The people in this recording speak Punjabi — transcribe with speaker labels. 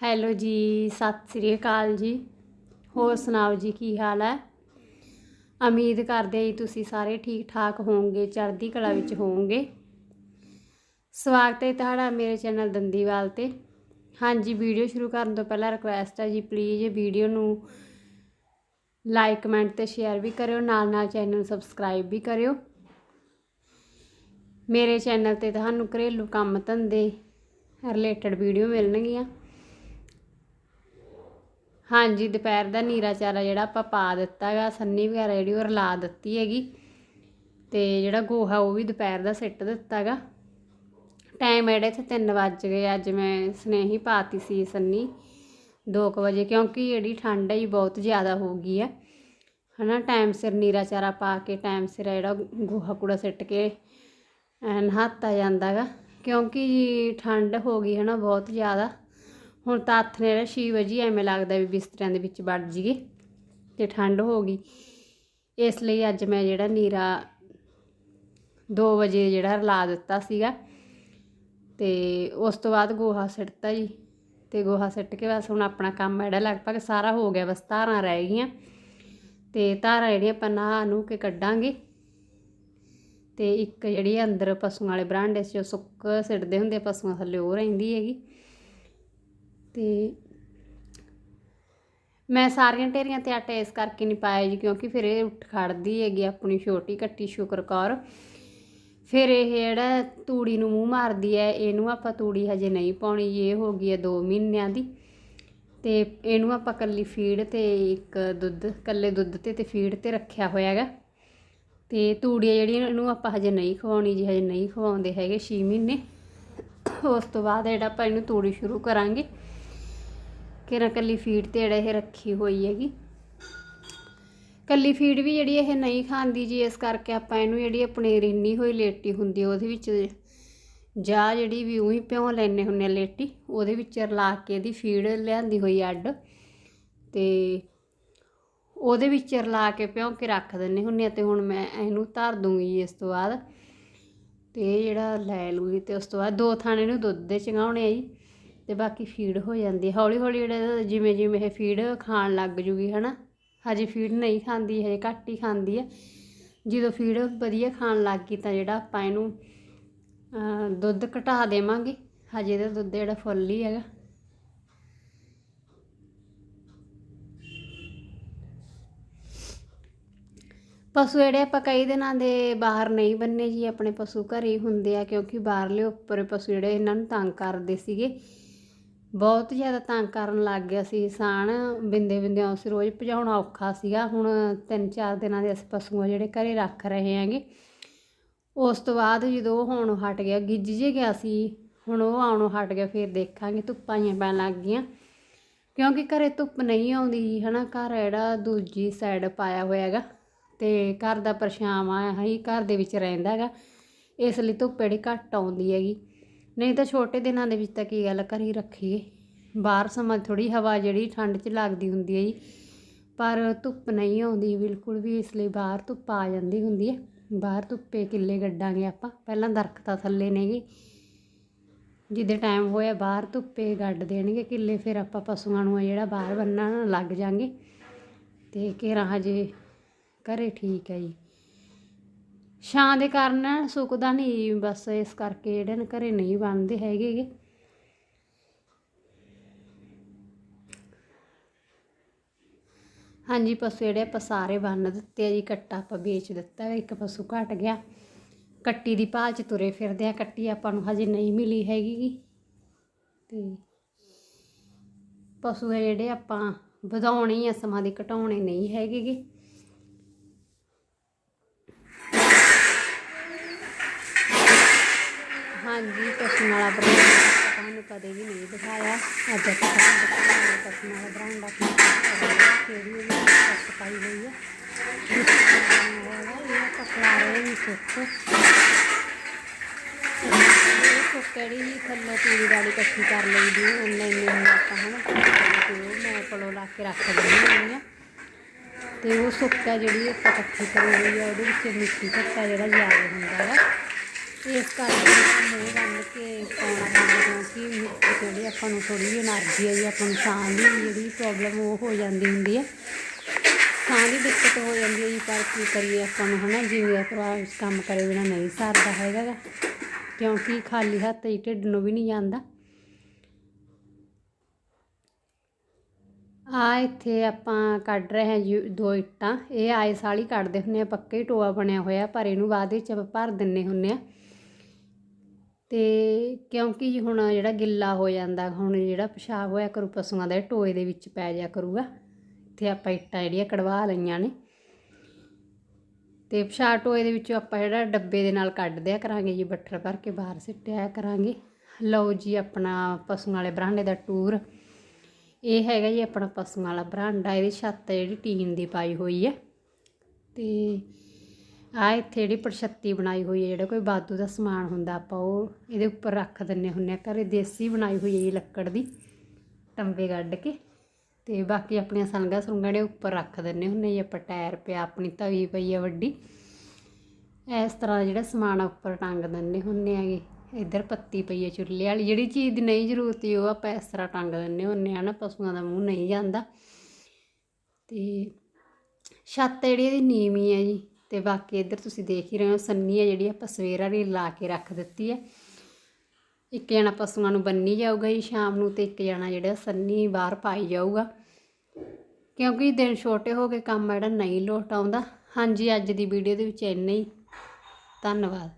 Speaker 1: ਹੈਲੋ ਜੀ, ਸਤਿ ਸ੍ਰੀ ਅਕਾਲ ਜੀ। ਹੋਰ ਸੁਣਾਓ ਜੀ, ਕੀ ਹਾਲ ਹੈ? ਉਮੀਦ ਕਰਦੇ ਹਾਂ ਜੀ ਤੁਸੀਂ ਸਾਰੇ ਠੀਕ ਠਾਕ ਹੋਵੋਗੇ, ਚੜ੍ਹਦੀ ਕਲਾ ਵਿੱਚ ਹੋਵੋਗੇ। ਸਵਾਗਤ ਹੈ ਤੁਹਾਡਾ ਮੇਰੇ ਚੈਨਲ ਦੰਦੀਵਾਲ ਤੇ। ਹਾਂਜੀ, ਵੀਡੀਓ ਸ਼ੁਰੂ ਕਰਨ ਤੋਂ ਪਹਿਲਾਂ ਰਿਕੁਐਸਟ ਹੈ ਜੀ ਪਲੀਜ਼ ਵੀਡੀਓ ਨੂੰ ਲਾਈਕ ਕਮੈਂਟ ਤੇ ਸ਼ੇਅਰ ਵੀ ਕਰਿਓ ਨਾਲ ਨਾਲ ਚੈਨਲ ਨੂੰ ਸਬਸਕ੍ਰਾਈਬ ਵੀ ਕਰਿਓ। ਮੇਰੇ ਚੈਨਲ ਤੇ ਤੁਹਾਨੂੰ ਘਰੇਲੂ ਕੰਮ ਧੰਦੇ ਰਿਲੇਟਡ ਵੀਡੀਓ ਮਿਲਣਗੀਆਂ। ਹਾਂਜੀ, ਦੁਪਹਿਰ ਦਾ ਨੀਰਾ ਚਾਰਾ ਜਿਹੜਾ ਆਪਾਂ ਪਾ ਦਿੱਤਾ ਹੈਗਾ ਸੰਨੀ ਵਗੈਰਾ ਜਿਹੜੀ ਉਹ ਰਲਾ ਦਿੱਤੀ ਹੈਗੀ। ਤੇ ਜਿਹੜਾ ਗੋਹਾ ਉਹ ਵੀ ਦੁਪਹਿਰ ਦਾ ਸਿੱਟ ਦਿੱਤਾ ਹੈਗਾ ਟਾਈਮ ਜਿਹੜੇ ਇੱਥੇ 3 ਵੱਜ ਗਏ ਅੱਜ ਮੈਂ ਸਨੇਹੀ ਪਾਤੀ ਸੀ ਸੰਨੀ 2 ਵਜੇ, ਕਿਉਂਕਿ ਜਿਹੜੀ ਠੰਡ ਹੈ ਜੀ ਬਹੁਤ ਜ਼ਿਆਦਾ ਹੋ ਗਈ ਹੈ ਹਨਾ ਟਾਈਮ ਸਿਰ ਨੀਰਾ ਚਾਰਾ ਪਾ ਕੇ ਟਾਈਮ ਸਿਰ ਜਿਹੜਾ ਗੋਹਾ ਕੂੜਾ ਸਿੱਟ ਕੇ ਨਹਾਤਾ ਜਾਂਦਾ ਗਾ। ਕਿਉਂਕਿ ਜੀ ਠੰਡ ਹੋ ਗਈ ਹੈ ਨਾ ਬਹੁਤ ਜ਼ਿਆਦਾ। ਹੁਣ ਤਾਂ ਹੱਥ ਨੇ ਜਿਹੜਾ ਛੇ ਵਜੇ ਐਵੇਂ ਲੱਗਦਾ ਵੀ ਬਿਸਤਰਿਆਂ ਦੇ ਵਿੱਚ ਵੜ ਜੀਏ ਤੇ ਠੰਡ ਹੋ ਗਈ। ਇਸ ਲਈ ਅੱਜ ਮੈਂ ਜਿਹੜਾ ਨੀਰਾ 2 ਵਜੇ ਜਿਹੜਾ ਰਲਾ ਦਿੱਤਾ ਸੀਗਾ ਤੇ ਉਸ ਤੋਂ ਬਾਅਦ ਗੋਹਾ ਸਿੱਟਤਾ ਜੀ ਤੇ ਗੋਹਾ ਸਿੱਟ ਕੇ ਬਸ ਹੁਣ ਆਪਣਾ ਕੰਮ ਜਿਹੜਾ, ਲਗਭਗ ਸਾਰਾ ਹੋ ਗਿਆ, ਬਸ ਧਾਰਾਂ ਰਹਿ ਗਈਆਂ। ਤੇ ਧਾਰਾਂ ਜਿਹੜੀਆਂ ਆਪਾਂ ਨਹਾ ਨੂੰ ਕੇ ਕੱਢਾਂਗੇ ਤੇ ਇੱਕ ਜਿਹੜੀ ਅੰਦਰ ਪਸ਼ੂਆਂ ਵਾਲੇ ਬਰਾਂਡੇ 'ਚ ਸੁੱਕ ਸਿੱਟਦੇ ਹੁੰਦੇ ਆ, ਪਸ਼ੂਆਂ ਥੱਲੇ ਉਹ ਰਹਿੰਦੀ ਹੈਗੀ। ਤੇ ਮੈਂ ਸਾਰੀਆਂ ਢੇਰੀਆਂ ਤੇ ਆਟਾ ਇਸ ਕਰਕੇ ਨਹੀਂ ਪਾਇਆ ਜੀ, ਕਿਉਂਕਿ ਫਿਰ ਇਹ ਉੱਠ ਖੜਦੀ ਹੈਗੀ ਆਪਣੀ ਛੋਟੀ ਕੱਟੀ ਸ਼ੁਕਰ ਕੌਰ। ਫਿਰ ਇਹ ਜਿਹੜਾ ਤੂੜੀ ਨੂੰ ਮੂੰਹ ਮਾਰਦੀ ਹੈ, ਇਹਨੂੰ ਆਪਾਂ ਤੂੜੀ ਹਜੇ ਨਹੀਂ ਪਾਉਣੀ, ਇਹ ਹੋ ਗਈ ਹੈ 2 ਮਹੀਨਿਆਂ ਦੀ। ਤੇ ਇਹਨੂੰ ਆਪਾਂ ਕੱਲੀ ਫੀਡ ਤੇ ਇੱਕ ਦੁੱਧ ਕੱਲੇ ਦੁੱਧ ਤੇ ਤੇ ਫੀਡ ਤੇ ਰੱਖਿਆ ਹੋਇਆ ਹੈਗਾ। ਤੇ ਤੂੜੀਆਂ ਜਿਹੜੀਆਂ ਇਹਨੂੰ ਆਪਾਂ ਹਜੇ ਨਹੀਂ ਖਵਾਉਣੀ ਜੀ, ਹਜੇ ਨਹੀਂ ਖਵਾਉਂਦੇ ਹੈਗੇ 6 ਮਹੀਨੇ। ਉਸ ਤੋਂ ਬਾਅਦ ਜਿਹੜਾ ਆਪਾਂ ਇਹਨੂੰ ਤੂੜੀ ਸ਼ੁਰੂ ਕਰਾਂਗੇ। ਕਿਰਾਂ ਕੱਲੀ ਫੀਡ ਤੇ ਜਿਹੜਾ ਇਹ ਰੱਖੀ ਹੋਈ ਹੈਗੀ। ਕੱਲੀ ਫੀਡ ਵੀ ਜਿਹੜੀ ਇਹ ਨਹੀਂ ਖਾਂਦੀ ਜੀ, ਇਸ ਕਰਕੇ ਆਪਾਂ ਇਹਨੂੰ ਜਿਹੜੀ ਆਪਣੇ ਰਿੰਨੀ ਹੋਈ ਲੇਟੀ ਹੁੰਦੀ ਉਹਦੇ ਵਿੱਚ ਜਾਂ ਜਿਹੜੀ ਵੀ ਉਹੀ ਭਿਉਂ ਲੈਨੇ ਹੁੰਨੇ ਆ ਲੇਟੀ, ਉਹਦੇ ਵਿੱਚ ਰਲਾ ਕੇ ਇਹਦੀ ਫੀਡ ਲਿਆਂਦੀ ਹੋਈ ਅੱਡ ਤੇ ਉਹਦੇ ਵਿੱਚ ਰਲਾ ਕੇ ਭਿਉਂ ਕੇ ਰੱਖ ਦਿੰਨੇ ਹੁੰਨੇ ਆ ਤੇ ਹੁਣ ਮੈਂ ਇਹਨੂੰ ਧਰ ਦੂੰਗੀ ਇਸ ਤੋਂ ਬਾਅਦ ਤੇ ਇਹ ਜਿਹੜਾ ਲੈ ਲੂਗੀ ਤੇ ਉਸ ਤੋਂ ਬਾਅਦ ਦੋ ਥਾਣੇ ਨੂੰ ਦੁੱਧ ਦੇ ਚੰਗਾਉਣੇ ਆ ਜੀ। ਅਤੇ ਬਾਕੀ ਫੀਡ ਹੋ ਜਾਂਦੀ ਹੌਲੀ ਹੌਲੀ ਜਿਹੜਾ ਜਿਵੇਂ ਜਿਵੇਂ ਇਹ ਫੀਡ ਖਾਣ ਲੱਗ ਜੂਗੀ ਹੈ ਨਾ ਹਜੇ ਫੀਡ ਨਹੀਂ ਖਾਂਦੀ, ਹਜੇ ਘੱਟ ਹੀ ਖਾਂਦੀ ਹੈ। ਜਦੋਂ ਫੀਡ ਵਧੀਆ ਖਾਣ ਲੱਗ ਗਈ ਤਾਂ ਜਿਹੜਾ ਆਪਾਂ ਇਹਨੂੰ ਦੁੱਧ ਘਟਾ ਦੇਵਾਂਗੇ। ਹਜੇ ਇਹਦਾ ਦੁੱਧ ਜਿਹੜਾ ਫੁੱਲ ਹੀ ਹੈਗਾ। ਪਸ਼ੂ ਜਿਹੜੇ ਆਪਾਂ ਕਈ ਦਿਨਾਂ ਦੇ ਬਾਹਰ ਨਹੀਂ ਬੰਨੇ ਜੀ, ਆਪਣੇ ਪਸ਼ੂ ਘਰੇ ਹੀ ਹੁੰਦੇ ਆ, ਕਿਉਂਕਿ ਬਾਹਰਲੇ ਉੱਪਰ ਪਸ਼ੂ ਜਿਹੜੇ ਇਹਨਾਂ ਨੂੰ ਤੰਗ ਕਰਦੇ ਸੀਗੇ। ਬਹੁਤ ਜ਼ਿਆਦਾ ਤੰਗ ਕਰਨ ਲੱਗ ਗਿਆ ਸੀ ਸਾਣ, ਬਿੰਦੇ ਬਿੰਦਿਆਂ ਉਸ ਰੋਜ਼ ਭਜਾਉਣਾ ਔਖਾ ਸੀਗਾ। ਹੁਣ ਤਿੰਨ ਚਾਰ ਦਿਨਾਂ ਦੇ ਅਸੀਂ ਪਸ਼ੂ ਆ ਜਿਹੜੇ ਘਰੇ ਰੱਖ ਰਹੇ ਹੈਗੇ। ਉਸ ਤੋਂ ਬਾਅਦ ਜਦੋਂ ਉਹ ਹੁਣ ਹਟ ਗਿਆ, ਗਿੱਜ ਜੇ ਗਿਆ ਸੀ, ਹੁਣ ਉਹ ਆਉਣੋਂ ਹਟ ਗਿਆ, ਫਿਰ ਦੇਖਾਂਗੇ ਧੁੱਪਾਂ ਹੀ ਪੈਣ ਲੱਗ ਗਈਆਂ। ਕਿਉਂਕਿ ਘਰੇ ਧੁੱਪ ਨਹੀਂ ਆਉਂਦੀ ਜੀ ਹਨਾ, ਘਰ ਜਿਹੜਾ ਦੂਜੀ ਸਾਈਡ ਪਾਇਆ ਹੋਇਆ ਹੈਗਾ, ਤੇ ਘਰ ਦਾ ਪਰਛਾਵਾਂ ਹੈ ਹੀ ਘਰ ਦੇ ਵਿੱਚ ਰਹਿੰਦਾ ਹੈਗਾ। ਇਸ ਲਈ ਧੁੱਪ ਜਿਹੜੀ ਘੱਟ ਆਉਂਦੀ ਹੈਗੀ। ਨਹੀਂ ਤਾਂ ਛੋਟੇ ਦਿਨਾਂ ਦੇ ਵਿੱਚ ਤਾਂ ਕੀ ਗੱਲ ਘਰ ਹੀ ਰੱਖੀਏ। ਬਾਹਰ ਸਮਾਂ ਥੋੜੀ ਹਵਾ ਜਿਹੜੀ ਠੰਡ 'ਚ ਲੱਗਦੀ ਹੁੰਦੀ ਹੈ ਜੀ। ਪਰ ਧੁੱਪ ਨਹੀਂ ਆਉਂਦੀ ਬਿਲਕੁਲ ਵੀ, ਇਸ ਲਈ ਬਾਹਰ ਧੁੱਪ ਆ ਜਾਂਦੀ ਹੁੰਦੀ ਹੈ ਬਾਹਰ ਧੁੱਪੇ ਕਿੱਲੇ ਗੱਡਾਂਗੇ ਆਪਾਂ। ਪਹਿਲਾਂ ਦਰਖਤਾਂ ਥੱਲੇ ਨੇਗੇ ਜਿੱਦੇ ਟਾਈਮ ਹੋਇਆ ਬਾਹਰ ਧੁੱਪੇ ਗੱਡ ਦੇਣਗੇ ਕਿੱਲੇ, ਫਿਰ ਆਪਾਂ ਪਸ਼ੂਆਂ ਨੂੰ ਆ ਜਿਹੜਾ ਬਾਹਰ ਬੰਨਣ ਲੱਗ ਜਾਾਂਗੇ। ਤੇ ਘੇਰਾ ਹਜੇ ਘਰੇ ਠੀਕ ਹੈ ਜੀ। ਛਾਂ ਦੇ ਕਾਰਨ ਸੁੱਕਦਾ ਨਹੀਂ, ਬਸ ਇਸ ਕਰਕੇ ਜਿਹੜੇ ਨੇ ਘਰੇ ਨਹੀਂ ਬਣਦੇ ਹੈਗੇ ਹਾਂਜੀ, ਪਸ਼ੂ ਜਿਹੜੇ ਆਪਾਂ ਸਾਰੇ ਬੰਨ ਦਿੱਤੇ ਆ ਜੀ, ਕੱਟਾ ਆਪਾਂ ਵੇਚ ਦਿੱਤਾ ਇੱਕ ਪਸ਼ੂ ਘਟ ਗਿਆ। ਕੱਟੀ ਦੀ ਭਾਅ ਚ ਤੁਰੇ ਫਿਰਦੇ ਆ, ਕੱਟੀ ਆਪਾਂ ਨੂੰ ਹਜੇ ਨਹੀਂ ਮਿਲੀ ਹੈਗੀ ਗੀ। ਤੇ ਪਸ਼ੂ ਆ ਜਿਹੜੇ ਆਪਾਂ ਵਧਾਉਣੇ ਆ, ਸਮਾਂ ਦੇ ਘਟਾਉਣੇ ਨਹੀਂ ਹੈਗੇ ਹਾਂਜੀ, ਪਸ਼ੂ ਵਾਲਾ ਬਰਾਂਡਾ ਆਪਾਂ ਤੁਹਾਨੂੰ ਕਦੇ ਵੀ ਨਹੀਂ ਦਿਖਾਇਆ। ਅੱਜ ਆਪਾਂ ਤੁਹਾਨੂੰ ਦਿਖਾਵਾਂਗੇ ਵਾਲਾ ਬਰਾਂਡਾ ਕਿਹੜੀ ਉਹਦੀ ਕੱਟ ਪਾਈ ਹੋਈ ਹੈ ਇਹ ਪਕੜਾ ਰਹੇ ਨੇ ਸੁੱਕ ਇਹ ਸੁੱਕ ਜਿਹੜੀ ਜੀ ਥੱਲੇ ਪੂਰੀ ਵਾਲੀ ਇਕੱਠੀ ਕਰ ਲਈਦੀ ਹੈ ਉਹਨਾਂ ਹੀ ਆਪਾਂ ਹੁਣ ਮੈਂ ਕੋਲੋਂ ਲਾ ਕੇ ਰੱਖ ਦਿੰਦੀ ਹਾਂ ਤੇ ਉਹ ਸੁੱਕਾ ਜਿਹੜੀ ਆਪਾਂ ਇਕੱਠੀ ਕਰੀ ਹੋਈ ਆ, ਉਹਦੇ ਵਿੱਚ ਮਿੱਟੀ ਘੱਟਾ ਜਿਹੜਾ ਜ਼ਿਆਦਾ ਹੁੰਦਾ ਹੈ ਇਸ ਕਰਕੇ ਮੂੰਹ ਬੰਨ ਕੇ ਪਾਉਣਾ ਪੈਂਦਾ ਕਿਉਂਕਿ ਮਿੱਟੀ ਜਿਹੜੀ ਆਪਾਂ ਨੂੰ ਥੋੜੀ ਜਿਹੀ ਐਨਰਜੀ ਹੈ ਜੀ, ਆਪਾਂ ਨੂੰ ਸਾਹ ਦੀ ਜਿਹੜੀ ਪ੍ਰੋਬਲਮ ਉਹ ਹੋ ਜਾਂਦੀ ਹੁੰਦੀ ਹੈ। ਸਾਹ ਦੀ ਦਿੱਕਤ ਹੋ ਜਾਂਦੀ ਹੈ ਜੀ, ਪਰ ਕੀ ਕਰੀਏ ਆਪਾਂ ਨੂੰ, ਹਨਾ? ਜਿਵੇਂ ਭਰਾ ਇਸ ਕੰਮ ਕਰੇ ਬਿਨਾ ਨਹੀਂ ਸਰਦਾ ਹੈਗਾ ਕਿਉਂਕਿ ਖਾਲੀ ਹੱਥ ਹੀ ਢਿੱਡ ਨੂੰ ਵੀ ਨਹੀਂ ਜਾਂਦਾ। ਆ ਇੱਥੇ ਆਪਾਂ ਕੱਢ ਰਹੇ ਹਾਂ ਜੀ ਦੋ ਇੱਟਾਂ। ਇਹ ਆਇਸ ਵਾਲੀ ਕੱਢਦੇ ਹੁੰਨੇ ਆ, ਪੱਕੇ ਟੋਆ ਬਣਿਆ ਹੋਇਆ, ਪਰ ਇਹਨੂੰ ਬਾਅਦ ਵਿੱਚ ਆਪਾਂ ਭਰ ਦਿੰਨੇ ਹੁੰਨੇ ਆ। ਤੇ ਕਿਉਂਕਿ ਜੀ ਹੁਣ ਜਿਹੜਾ ਗਿੱਲਾ ਹੋ ਜਾਂਦਾ, ਹੁਣ ਜਿਹੜਾ ਪਿਸ਼ਾਬ ਹੋਇਆ ਕਰੂ ਪਸ਼ੂਆਂ ਦਾ, ਇਹ ਟੋਏ ਦੇ ਵਿੱਚ ਪੈ ਜਾ ਕਰੂਗਾ। ਇੱਥੇ ਆਪਾਂ ਇੱਟਾਂ ਜਿਹੜੀਆਂ ਕਢਵਾ ਲਈਆਂ ਨੇ। ਤੇ ਪਿਸ਼ਾਬ ਟੋਏ ਦੇ ਵਿੱਚੋਂ ਆਪਾਂ ਜਿਹੜਾ ਡੱਬੇ ਦੇ ਨਾਲ ਕੱਢ ਦਿਆ ਕਰਾਂਗੇ ਜੀ, ਬੱਠਲ ਭਰ ਕੇ ਬਾਹਰ ਸਿੱਟਿਆ ਕਰਾਂਗੇ। ਲਓ ਜੀ ਆਪਣਾ ਪਸ਼ੂਆਂ ਵਾਲੇ ਬਰਾਂਡੇ ਦਾ ਟੂਰ। ਇਹ ਹੈਗਾ ਜੀ ਆਪਣਾ ਪਸ਼ੂਆਂ ਵਾਲਾ ਬਰਾਂਡਾ, ਇਹਦੀ ਛੱਤ ਜਿਹੜੀ ਟੀਨ ਦੀ ਪਾਈ ਹੋਈ ਹੈ। ਤੇ ਆ ਇੱਥੇ ਜਿਹੜੀ ਪਰਛੱਤੀ ਬਣਾਈ ਹੋਈ ਹੈ, ਜਿਹੜਾ ਕੋਈ ਬਾਦੂ ਦਾ ਸਮਾਨ ਹੁੰਦਾ, ਆਪਾਂ ਉਹ ਇਹਦੇ ਉੱਪਰ ਰੱਖ ਦਿੰਨੇ ਹੁੰਨੇ ਆ ਘਰੇ ਦੇਸੀ ਬਣਾਈ ਹੋਈ ਹੈ ਜੀ ਲੱਕੜ ਦੀ ਟੰਬੇ ਗੱਡ ਕੇ ਤੇ ਬਾਕੀ ਆਪਣੀਆਂ ਸੰਗਾ ਸੁੰਗਾਂ ਦੇ ਉੱਪਰ ਰੱਖ ਦਿੰਨੇ ਹੁੰਨੇ ਜੀ ਆਪਾਂ, ਟਾਇਰ ਪਿਆ, ਆਪਣੀ ਤਵੀ ਪਈ ਆ ਵੱਡੀ। ਇਸ ਤਰ੍ਹਾਂ ਦਾ ਜਿਹੜਾ ਸਮਾਨ ਆ ਉੱਪਰ ਟੰਗ ਦਿੰਨੇ ਹੁੰਨੇ ਆਗੇ ਇੱਧਰ ਪੱਤੀ ਪਈ ਹੈ ਚੁੱਲ੍ਹੇ ਵਾਲੀ, ਜਿਹੜੀ ਚੀਜ਼ ਦੀ ਨਹੀਂ ਜ਼ਰੂਰਤ ਉਹ ਆਪਾਂ ਇਸ ਤਰ੍ਹਾਂ ਟੰਗ ਦਿੰਨੇ ਹੁੰਨੇ ਆ ਨਾ, ਪਸ਼ੂਆਂ ਦਾ ਮੂੰਹ ਨਹੀਂ ਜਾਂਦਾ। ਤੇ ਛੱਤ ਜਿਹੜੀ ਇਹਦੀ ਨੀਵੀਂ ਹੈ ਜੀ। ਤੇ ਬਾਕੀ ਇੱਧਰ ਤੁਸੀਂ ਦੇਖ ਹੀ ਰਹੇ ਹੋ, ਸੰਨੀ ਹੈ ਜਿਹੜੀ ਆਪਾਂ ਸਵੇਰ ਵਾਲੀ ਲਾ ਕੇ ਰੱਖ ਦਿੱਤੀ ਹੈ। ਇੱਕ ਜਣਾ ਪਸ਼ੂਆਂ ਨੂੰ ਬੰਨੀ ਜਾਊਗਾ ਜੀ ਸ਼ਾਮ ਨੂੰ ਤੇ ਇੱਕ ਜਣਾ ਜਿਹੜਾ ਸੰਨੀ ਬਾਹਰ ਪਾਈ ਜਾਊਗਾ। ਕਿਉਂਕਿ ਦਿਨ ਛੋਟੇ ਹੋ ਕੇ ਕੰਮ ਜਿਹੜਾ, ਨਹੀਂ ਲੋਟ ਆਉਂਦਾ। ਹਾਂਜੀ, ਅੱਜ ਦੀ ਵੀਡੀਓ ਦੇ ਵਿੱਚ ਇੰਨਾ ਹੀ। ਧੰਨਵਾਦ।